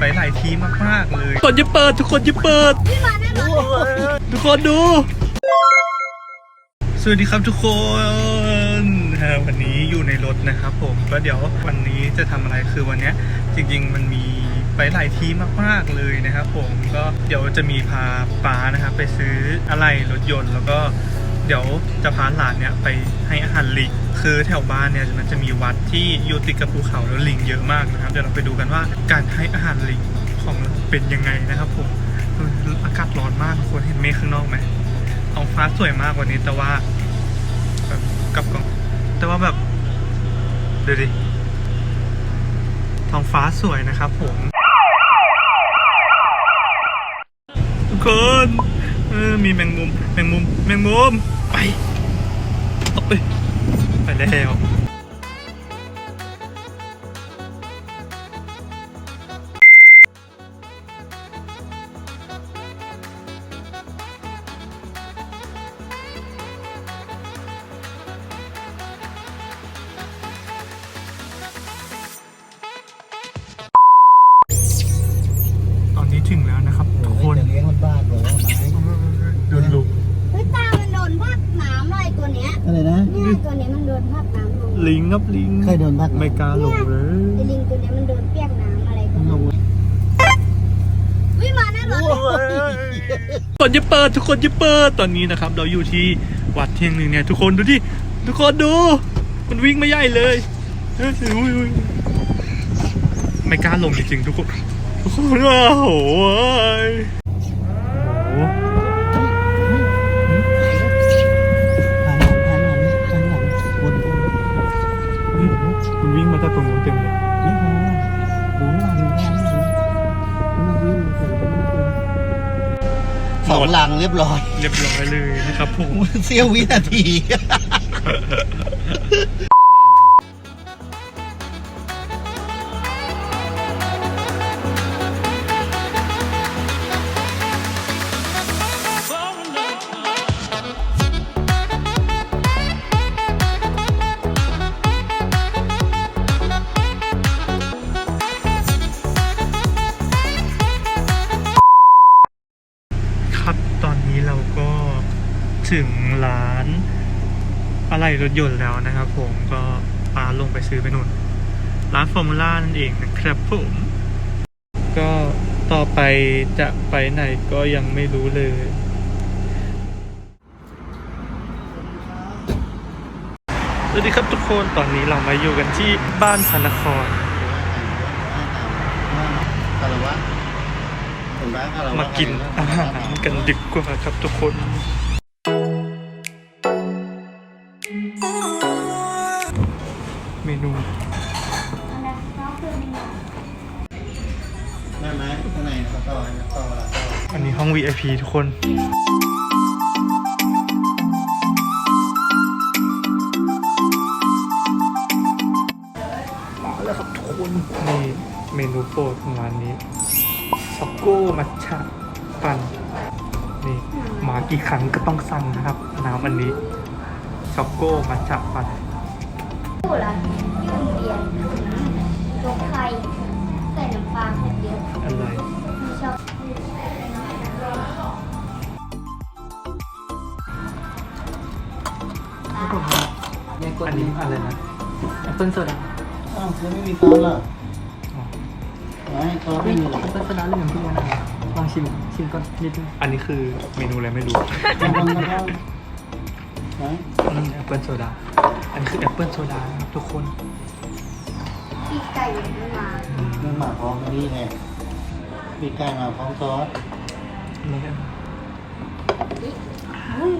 ไปหลายที่มาก ๆ เลยทุกคนจะเปิด ทุกคนจะเปิด ทุกคนดู สวัสดีครับทุกคนฮะวันนี้อยู่ในรถนะครับผมก็เดี๋ยววันนี้จะทำอะไรคือวันเนี้ยจริง ๆ มันมีไปหลายที่มากๆเลยนะครับผมก็เดี๋ยวจะมีพาป้านะครับไปซื้ออะไรรถยนต์แล้วก็ เดี๋ยวจะพาหลานเนี่ยไปให้อาหารลิง คือแถวบ้านเนี่ยมันจะมีวัดที่อยู่ติดกับภูเขาแล้วลิงเยอะมากนะครับ เดี๋ยวเราไปดูกันว่าการให้อาหารลิงของเราเป็นยังไงนะครับผม อากาศร้อนมากทุกคนเห็นเมฆข้างนอกไหมท้องฟ้าสวยมากวันนี้แต่ว่าแบบกับก้องแต่ว่าแบบดูดิท้องฟ้าสวยนะครับผมทุกคน เออมีแมงมุม แมงมุม แมงมุม ไปเอาไปไปแล้ว นี้มันโดนพักน้ำลงลิงครับลิงเคยโดนพักไม่กล้าลงเลยไอ้ลิงตัวเนี้ยมันโดนเปียกน้ำอะไรก็ลไม่งรู้วิ่งมาหน้ารถทุกคนจะเปิดทุกคนจะเปิดตอนนี้นะครับ เราอยู่ที่วัดเที่ยงหนึ่งเนี่ยทุกคนดูที่ทุกคนดู มันวิ่งไม่ใหญ่เลยเฮ้ยอุ้ยอุ้ยไม่กล้าลงจริงๆทุกคนทุกคนว้าวโอ้ย สองหลังเรียบร้อย เรียบร้อยเลยนะครับผมเสี้ยววินาที อะไรรถยนต์แล้วนะครับผมก็ปาลงไปซื้อไปนู่นร้านฟอร์มูล่านั่นเองนะครับผม ก็ต่อไปจะไปไหนก็ยังไม่รู้เลย สวัสดีครับทุกคนตอนนี้เรามาอยู่กันที่บ้านพระนครคารวะคนรักคารวะมากินอาหารกันดีกว่าครับทุกคน ต่อให้นะต่อละต่ออันนี้ห้อง VIP ทุกคน มาแล้วครับทุกคนนี่เมนูโปรดของร้านนี้ช็อกโก้มัทฉะปั่นนี่มากี่ครั้งก็ต้องสั่งนะครับ น้ำอันนี้ช็อกโก้มัทฉะปั่นผู้ละที่โรงเรียนยกไข่ใส่น้ำปลาเผ็ดเยอะอะไร ไม่ชอบอันนี้อะไรนะแอปเปิลโซดาอ้าวแล้วไม่มีซอสเหรอไว้ซอสไม่มีเหรอแอปเปิ้ลโซดาเหลืองพี่นะลองชิมชิมก่อนนิดนึงอันนี้คือเมนูอะไรไม่รู้ลองลองลองไว้อืมแอปเปิลโซดา อันนี้คือแอปเปิลโซดานะครับทุกคนปีกไก่ยังไม่มามันมาพร้อมกันนี่ไง มีไก่มาพร้อมซอสนี่ก็อุ้ย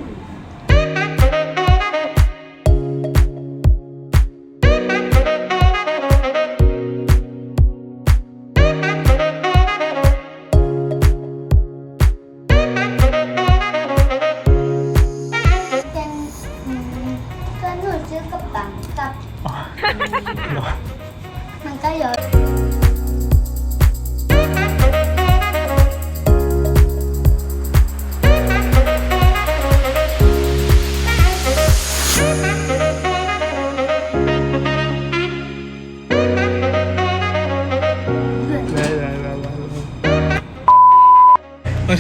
เป็นอืมเพื่อนหนูชื่อกับตันกับอ๋อเหรอมันก็เยอะ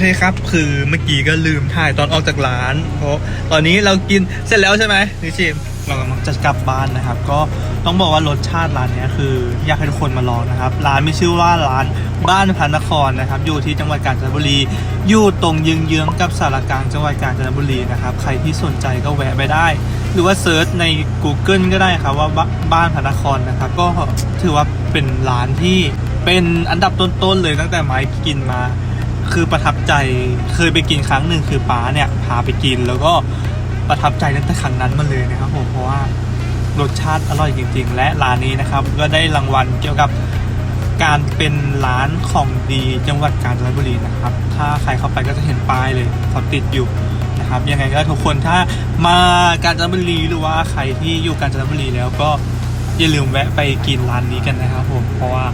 เคครับ คือเมื่อกี้ก็ลืมถ่ายตอนออกจากร้าน เพราะตอนนี้เรากินเสร็จแล้วใช่ไหมนิชิมเรากำลังจะกลับบ้านนะครับ ก็ต้องบอกว่ารสชาติร้านนี้คือ อยากให้ทุกคนมาลองนะครับ ร้านมีชื่อว่าร้านบ้านพระนครนะครับ อยู่ที่จังหวัดกาญจนบุรี อยู่ตรงยืงเยื้องกับสารกลางจังหวัดกาญจนบุรีนะครับ ใครที่สนใจก็แวะไปได้ หรือว่าเซิร์ชใน Google ก็ได้ครับว่าบบ้านพระนครนะครับ ก็ถือว่าเป็นร้านที่เป็นอันดับต้นๆเลยตั้งแต่ไม้กินมา คือประทับใจเคยไปกินครั้งหนึ่งคือป้าเนี่ยพาไปกินแล้วก็ประทับใจตั้งแต่ครั้งนั้นมาเลยนะครับผมเพราะว่ารสชาติอร่อยจริง ๆ และร้านนี้นะครับ ก็ได้รางวัลเกี่ยวกับการเป็นร้านของดีจังหวัดกาญจนบุรีนะครับ ถ้าใครเข้าไปก็จะเห็นป้ายเลยเขาติดอยู่นะครับยังไงก็ทุกคนถ้ามากาญจนบุรีหรือว่าใครที่อยู่กาญจนบุรีแล้วก็อย่าลืมแวะไปกินร้านนี้กันนะครับผมเพราะว่า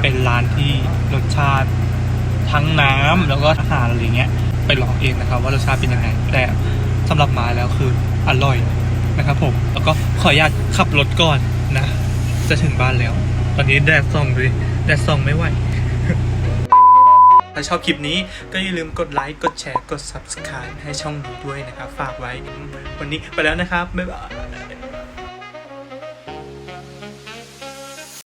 เป็นร้านที่รสชาติ ทั้งน้ำแล้วก็อาหารอะไรเงี้ยไปลองเองนะครับว่ารสชาติเป็นยังไง แต่สำหรับมาแล้วคืออร่อยนะครับผม แล้วก็ขออนุญาตขับรถก่อนนะ จะถึงบ้านแล้ว ตอนนี้แดดส่องเลยแดดส่องไม่ไหวถ้าชอบคลิปนี้ก็อย่าลืมกดไลค์ กดแชร์ กด subscribe ให้ช่องนี้ด้วยนะครับ ฝากไว้ วันนี้ไปแล้วนะครับ บ๊ายบาย